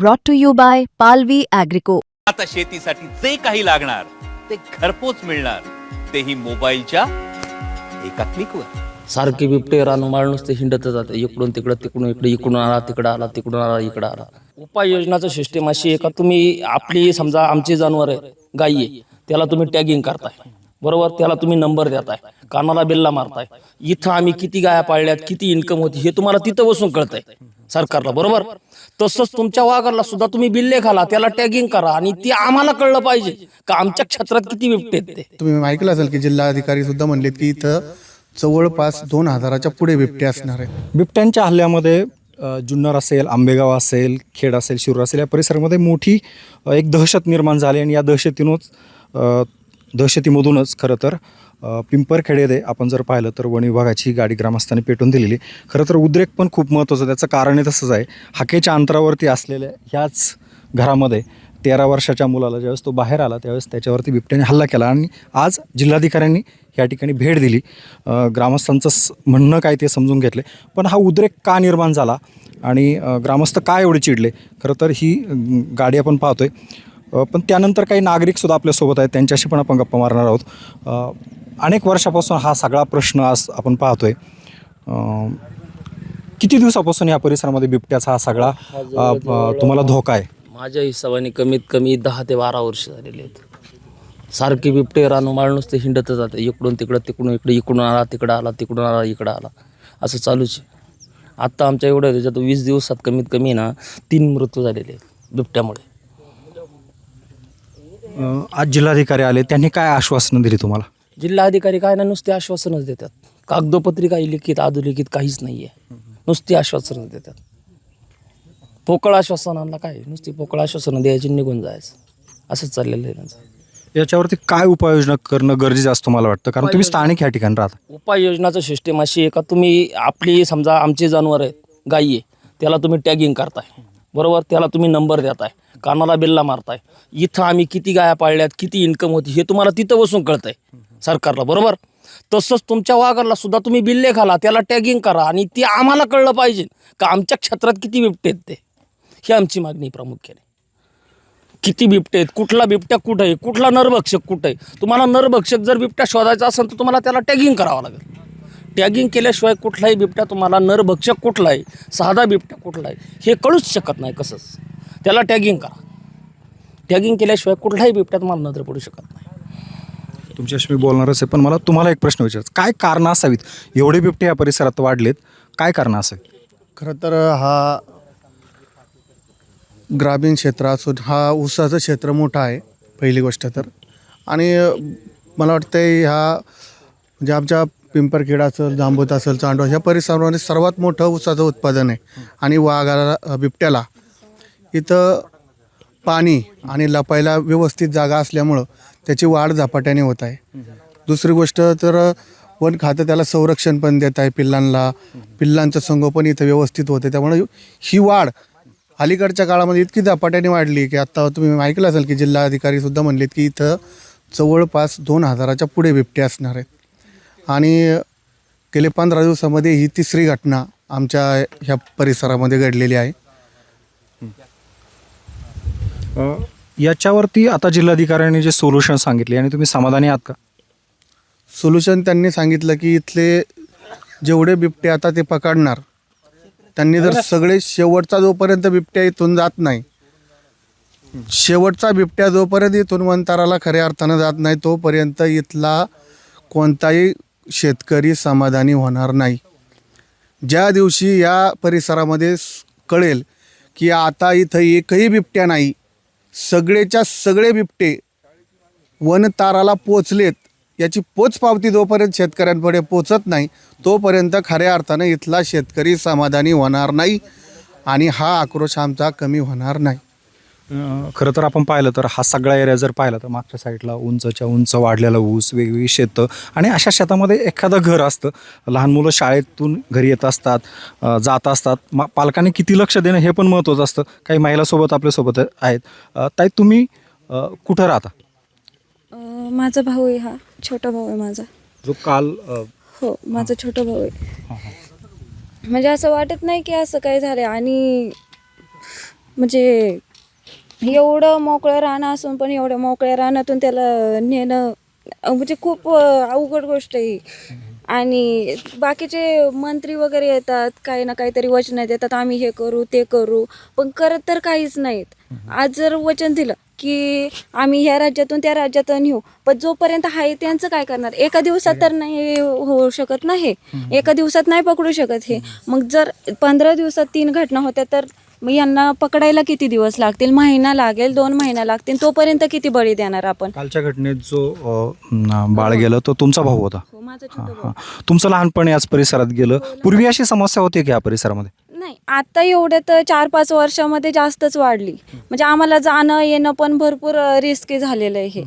brought to you by Palvi Agrico. आता शेतीसाठी जे काही लागणार ते घरपोच मिळणार. तेही मोबाईलच्या एका क्लिकवर. सारखे बिबटे रान माळ नुसते हिंडत जाते. इकडून तिकडं तिकडून इकडे इकडून आला तिकडं आला तिकडून आला इकडं आला. उपाययोजनाचं सिस्टीम अशी आहे का? तुम्ही आपली समजा आमची जनावर आहे गाई आहे त्याला तुम्ही टॅगिंग करताय. बरोबर? त्याला तुम्ही नंबर देताय. कानाला बेल्ला मारताय. इथं आम्ही किती गाया पाळल्यात किती इन्कम होती हे तुम्हाला तिथं बसून कळतंय. सरकारला बरोबर? तसंच तुमच्या वाघरला सुद्धा तुम्ही बिल्ले खाला त्याला टॅगिंग करा आणि ते आम्हाला कळलं पाहिजे. का आमच्या क्षेत्रात किती बिबटे ते? तुम्ही ऐकलं असेल की जिल्हाधिकारी सुद्धा म्हणलेत की इथं जवळपास दोन हजाराच्या पुढे बिबटे असणार आहेत. बिबट्यांच्या हल्ल्यामध्ये जुन्नर असेल आंबेगाव असेल खेड असेल शिरूर असेल या परिसरामध्ये मोठी एक दहशत निर्माण झाली आणि या दहशतीनंच दहशतीमधूनच खरं तर पिंपरखेडे येथे आपण जर पाहिलं तर वन विभागाची गाडी ग्रामस्थांनी पेटून दिलेली खरं तर उद्रेक पण खूप महत्त्वाचं त्याचं कारणही तसंच आहे. हाकेच्या अंतरावरती असलेल्या ह्याच घरामध्ये तेरा वर्षाच्या मुलाला ज्यावेळेस तो बाहेर आला त्यावेळेस त्याच्यावरती बिबट्याने हल्ला केला आणि आज जिल्हाधिकाऱ्यांनी या ठिकाणी भेट दिली. ग्रामस्थांचं स- म्हणणं काय ते समजून घेतले. पण हा उद्रेक का निर्माण झाला आणि ग्रामस्थ का एवढे चिडले? खरं तर ही गाडी आपण पाहतोय. पण त्यानंतर काही नागरिकसुद्धा आपल्यासोबत आहेत. त्यांच्याशी पण आपण गप्पा मारणार आहोत. अनेक वर्षापासून हा सगळा प्रश्न आज आपण पाहतोय. किती दिवसापासून या परिसरामध्ये बिबट्याचा हा सगळा अ, तुम्हाला धोका आहे? माझ्या हिशोबाने कमीत कमी दहा ते बारा वर्ष झालेले आहेत. सारखे बिबटे रान माळ नुसते हिंडत जाते इकडून तिकडं तिकडून इकडे इकडून आला तिकडं आला तिकडून आला इकडं आला. असं चालूच आहे. आत्ता आमच्या एवढ्या त्याच्यात वीस दिवसात कमीत कमी ना तीन मृत्यू झालेले आहेत बिबट्यामुळे. अ, आज जिल्हाधिकारी आले त्यांनी काय आश्वासनं दिली तुम्हाला? जिल्हा अधिकारी काय ना नुसते आश्वासनच देतात. कागदोपत्री काही लिखित अधोलिखित काहीच नाही आहे नुसती आश्वासनं देतात. पोकळ आश्वासनांना काय नुसती पोकळ आश्वासनं द्यायची निघून जायचं. असंच चाललेलं आहे त्यांचं. याच्यावरती काय उपाययोजना करणं गरजेचं असतं मला वाटतं? कारण तुम्ही स्थानिक या ठिकाणी राहता. उपाययोजनाचं सिस्टीम अशी आहे का तुम्ही आपली समजा आमची जनावर आहेत गाई आहे त्याला तुम्ही टॅगिंग करताय. बरोबर? त्याला तुम्ही नंबर देताय. कानाला बेल्ला मारताय. इथं आम्ही किती गाया पाळल्यात किती इन्कम होती हे तुम्हाला तिथं बसून कळतंय. सरकारला बरोबर? तसंच तुमच्या वागरला सुद्धा तुम्ही बिल्ले घाला त्याला टॅगिंग करा आणि ते आम्हाला कळलं पाहिजे का आमच्या क्षेत्रात किती बिबटे आहेत ते. ही आमची मागणी प्रामुख्याने. किती बिबटे आहेत कुठला बिबट्या कुठं आहे कुठला नरभक्षक कुठं आहे. तुम्हाला नरभक्षक जर बिबट्या शोधायचा असेल तर तुम्हाला त्याला टॅगिंग करावं लागेल. टॅगिंग केल्याशिवाय कुठलाही बिबट्या तुम्हाला नरभक्षक कुठला आहे साधा बिबट्या कुठला आहे हे कळूच शकत नाही कसंच. त्याला टॅगिंग करा. टॅगिंग केल्याशिवाय कुठलाही बिबट्या तुम्हाला नजर पडू शकत नाही. तुमच्याशी मी बोलणारच आहे पण मला तुम्हाला एक प्रश्न विचारायचा. काय कारणं असावीत? एवढे बिबटे या परिसरात वाढलेत काय कारणं असावीत? खरं तर हा ग्रामीण क्षेत्र असून हा ऊसाचं क्षेत्र मोठं आहे पहिली गोष्ट तर. आणि मला वाटतं ह्या म्हणजे आमच्या पिंपरखेड असेल जांबूत असेल चांडवा ह्या परिसरामध्ये सर्वात मोठं ऊसाचं उत्पादन आहे. आणि वाघाला बिबट्याला. इथं पाणी आणि लपायला व्यवस्थित जागा असल्यामुळं त्याची वाढ झपाट्याने होत आहे. दुसरी गोष्ट तर वन खातं त्याला संरक्षण पण देत आहे पिल्लांना पिल्लांचं संगोपन इथं व्यवस्थित होते. त्यामुळे ही वाढ अलीकडच्या काळामध्ये इतकी झपाट्याने वाढली की आता तुम्ही ऐकलं असेल की जिल्हाधिकारी सुद्धा म्हणलेत की इथं जवळपास दोन हजाराच्या पुढे बिबटे असणार आहेत. आणि गेले पंधरा दिवसामध्ये ही तिसरी घटना आमच्या ह्या परिसरामध्ये घडलेली आहे. याच्यावरती आता जिल्हाधिकाऱ्यांनी जे सोल्युशन सांगितले आणि तुम्ही समाधानी आहात का? सोल्युशन त्यांनी सांगितलं की इथले जेवढे बिबटे आता ते पकडणार त्यांनी जर सगळे शेवटचा जोपर्यंत बिबट्या इथून जात नाही शेवटचा बिबट्या जोपर्यंत इथून वंताराला खऱ्या अर्थानं जात नाही तोपर्यंत इथला कोणताही शेतकरी समाधानी होणार नाही. ज्या दिवशी या परिसरामध्ये कळेल की आता इथं एकही बिबट्या नाही सगळेच्या सगळे बिबटे वनताराला पोचलेत. याची पोचपावती जोपर्यंत शेतकऱ्यांपुढे पोचत नाही तोपर्यंत खऱ्या अर्थानं इथला शेतकरी समाधानी होणार नाही आणि हा आक्रोश आमचा कमी होणार नाही. खरं तर आपण पाहिलं तर हा सगळा एरिया जर पाहिला तर मागच्या साईडला उंचच्या उंच वाढलेला ऊस वेगवेगळी शेतं आणि अशा शेतामध्ये एखादं घर असतं. लहान मुलं शाळेतून घरी येत असतात जात असतात. मा पालकांनी किती लक्ष देणं हे पण महत्त्वाचं असतं. काही महिलासोबत आपल्यासोबत आहेत. ताई तुम्ही कुठं राहता? माझा भाऊ आहे हा. छोटा भाऊ आहे माझा. जो काल हो माझा छोटा भाऊ आहे. म्हणजे असं वाटत नाही की असं काय झालं आणि म्हणजे एवढं मोकळं रानं असून पण एवढ्या मोकळ्या रानातून त्याला नेणं म्हणजे खूप अवघड गोष्ट आहे ही. आणि बाकीचे मंत्री वगैरे येतात काही ना काहीतरी वचनं देतात आम्ही हे करू ते करू पण करत तर काहीच नाहीत. आज जर वचन दिलं की आम्ही ह्या राज्यातून त्या राज्यातून नेऊ पण जोपर्यंत आहे त्यांचं काय करणार? एका दिवसात तर नाही होऊ शकत नाही एका दिवसात नाही पकडू शकत हे. मग जर पंधरा दिवसात तीन घटना होत्या तर मग यांना पकडायला किती दिवस लागतील? महिना लागेल दोन महिना लागतील? तोपर्यंत किती बळी देणार आपण? कालच्या घटनेत जो अ, बाळ गेलं तो तुमचा भाऊ होता. हो, माझा हां हां. तुमचं लहानपण याच परिसरात गेलं. पूर्वी अशी समस्या होती की या परिसरामध्ये? नाही आता एवढ्या तर चार पाच वर्षामध्ये जास्तच वाढली. म्हणजे आम्हाला जाणं येणं पण भरपूर रिस्की झालेलं आहे हे.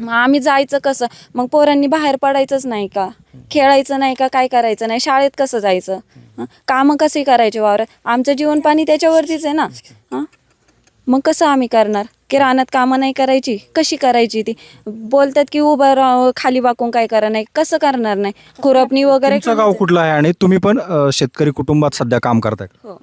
मग आम्ही जायचं कसं? मग पोरांनी बाहेर पडायचंच नाही का? खेळायचं नाही का? काय करायचं नाही? शाळेत कसं जायचं? हं? कामं कशी करायची वावरात आमचं जीवन पाणी त्याच्यावरतीच आहे ना? हां? मग कसं आम्ही करणार? की रानात कामं नाही करायची? कशी करायची ती? बोलतात की उभं राहा खाली वाकून काय करा नाही? कसं करणार नाही? खुरपणी वगैरे तुमचं गाव कुठलं आहे आणि तुम्ही पण अ, शेतकरी कुटुंबात सध्या काम करताय. हो.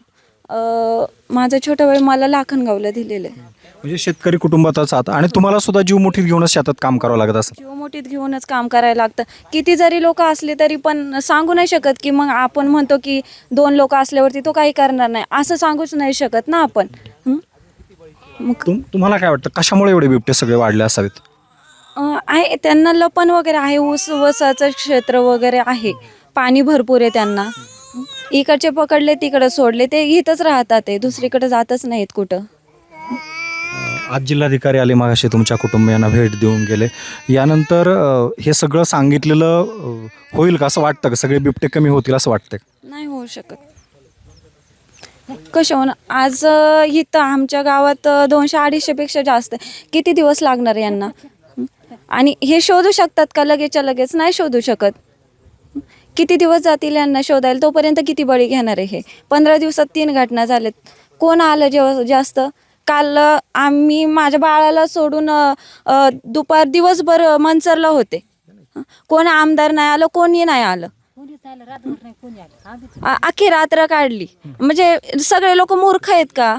माझा छोटा भाई मला लाखनगावला दिलेलं आहे. म्हणजे शेतकरी कुटुंबातच आहात आणि तुम्हाला सुद्धा जीव मुठीत घेऊनच शेतात काम करावं लागत असेल. जीव मोठीत घेऊनच काम करायला लागतं. किती जरी लोक असले तरी पण सांगू नाही शकत की मग आपण म्हणतो की दोन लोक असल्यावरती तो काही करणार नाही. असं सांगूच नाही शकत ना आपण. हं? मग तुम तुम्हाला काय वाटतं? कशामुळे एवढे बिबटे सगळे वाढले असावेत? अं, आहे त्यांना लपण वगैरे आहे ऊस वसाचं क्षेत्र वगैरे आहे. पाणी भरपूर आहे त्यांना. इकडचे पकडले तिकडं सोडले ते इथंच राहतात ते दुसरीकडे जातच नाहीत कुठं आज जिल्हाधिकारी आले मागाशी तुमच्या कुटुंबियांना भेट देऊन गेले यानंतर अ, हे सगळं सांगितलेलं अ, होईल का असं वाटतं का सगळे बिबटे कमी होतील असं वाटतं का? नाही होऊ शकत कशा होणार आज अं, इथं आमच्या गावात अं, दोनशे अडीचशेपेक्षा जास्त आहे. किती दिवस लागणार यांना हं? आणि हे शोधू शकतात का लगेचच्या लगेच नाही शोधू शकत? किती दिवस जातील यांना शोधायला? तोपर्यंत किती बळी घेणार आहे हे? पंधरा दिवसात तीन घटना झाल्यात. कोण आलं जेव्हा जास्त? काल आम्ही माझ्या बाळाला सोडून दुपार दिवसभर मनसरला होते? कोण आमदार नाही आलं कोणी नाही आलं. अख्खी रात्र काढली. म्हणजे सगळे लोक मूर्ख आहेत का?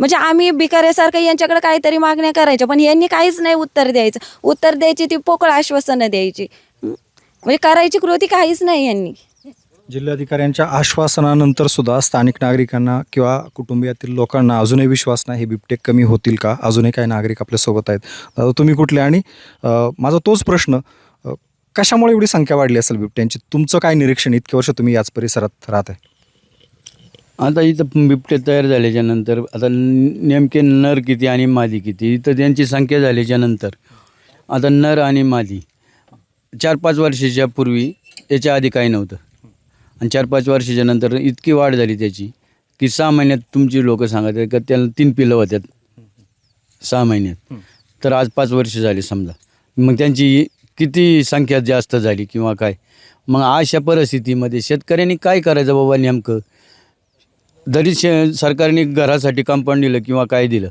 म्हणजे आम्ही भिकाऱ्यासारखं यांच्याकडे काहीतरी मागण्या करायच्या पण यांनी काहीच नाही उत्तर द्यायचं. उत्तर द्यायची ती पोकळ आश्वासनं द्यायची? म्हणजे करायची कृती काहीच नाही यांनी. जिल्हाधिकाऱ्यांच्या आश्वासनानंतर सुद्धा स्थानिक नागरिकांना किंवा कुटुंबियातील लोकांना अजूनही विश्वास नाही हे बिबटे कमी होतील का? अजूनही काही नागरिक आपल्यासोबत आहेत. दादा तुम्ही कुठले? आणि अ, माझा तोच प्रश्न अ, कशामुळे एवढी संख्या वाढली असेल बिबट्यांची? तुमचं काय निरीक्षण? इतके वर्ष तुम्ही याच परिसरात राहत आहे आता इथं बिबटे तयार झाल्याच्यानंतर आता न- नेमके नर किती आणि मादी किती? इथं त्यांची संख्या झाल्याच्यानंतर. आता नर आणि मादी. चार पाच वर्षाच्या पूर्वी याच्या आधी काही नव्हतं. आणि चार पाच वर्षाच्या नंतर इतकी वाढ झाली त्याची की सहा महिन्यात तुमची लोक सांगत आहेत का त्याला तीन पिलं होत्यात. सहा महिन्यात. तर आज पाच वर्ष झाली समजा. मग त्यांची किती संख्या जास्त झाली किंवा काय? मग अशा परिस्थितीमध्ये शेतकऱ्यांनी काय करायचं बाबा नेमकं? जरी शे सरकारने घरासाठी कंपाऊंड दिलं किंवा काय दिलं.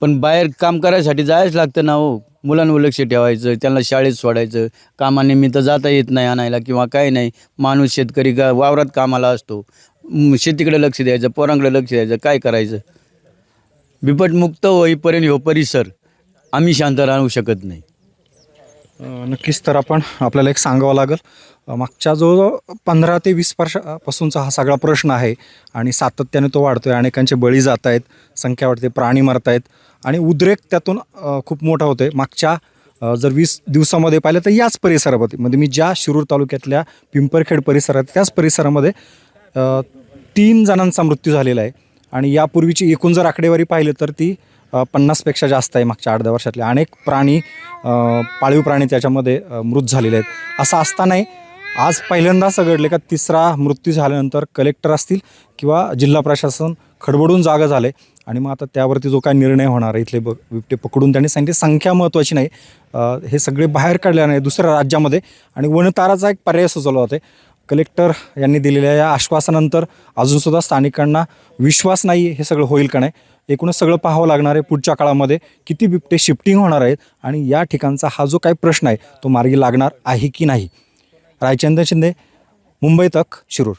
पण बाहेर काम करायसाठी जायच लागतं ना हो. मुलांवर लक्ष ठेवायचं त्यांना शाळेत सोडायचं कामानिमित्त जाता येत नाही आणायला किंवा काय नाही माणूस शेतकरी गा वावरात कामाला असतो. शेतीकडे लक्ष द्यायचं पोरांकडे लक्ष द्यायचं काय करायचं? बिपटमुक्त होईपर्यंत हो परिसर आम्ही शांत राहू शकत नाही. नक्कीच तर आपण आपल्याला एक सांगावं लागेल. मागच्या जो पंधरा ते वीस वर्षापासूनचा हा सगळा प्रश्न आहे आणि सातत्याने तो वाढतो आहे अनेकांचे बळी जात आहेत संख्या वाढते प्राणी मरत आहेत आणि उद्रेक त्यातून खूप मोठा होतो आहे मागच्या जर वीस दिवसामध्ये पाहिलं तर याच परिसरामध्ये म्हणजे मी ज्या शिरूर तालुक्यातल्या पिंपरखेड परिसरात त्याच परिसरामध्ये तीन जणांचा मृत्यू झालेला आहे. आणि यापूर्वीची एकूण जर आकडेवारी पाहिली तर ती पन्नासपेक्षा जास्त आहे मागच्या आठ दहा वर्षातले. अनेक प्राणी पाळीव प्राणी त्याच्यामध्ये मृत झालेले आहेत. असं असतानाही आज पहिल्यांदा असं घडले का तिसरा मृत्यू झाल्यानंतर कलेक्टर असतील किंवा जिल्हा प्रशासन खडबडून जागा झाले आणि मग आता त्यावरती जो काय निर्णय होणार आहे इथले ब बिबटे पकडून त्यांनी सांगितले संख्या महत्त्वाची नाही. हे सगळे बाहेर काढले नाही दुसऱ्या राज्यामध्ये आणि वनताराचा एक पर्याय सुचवला होता. कलेक्टर यांनी दिलेल्या या आश्वासनानंतर अजूनसुद्धा स्थानिकांना विश्वास नाही हे सगळं होईल का नाही? एकूणच सगळं पाहावं लागणार आहे पुढच्या काळामध्ये किती बिबटे शिफ्टिंग होणार आहेत आणि या ठिकाणचा हा जो काही प्रश्न आहे तो मार्गी लागणार आहे की नाही? रायचंद्र शिंदे मुंबई तक शिरूर.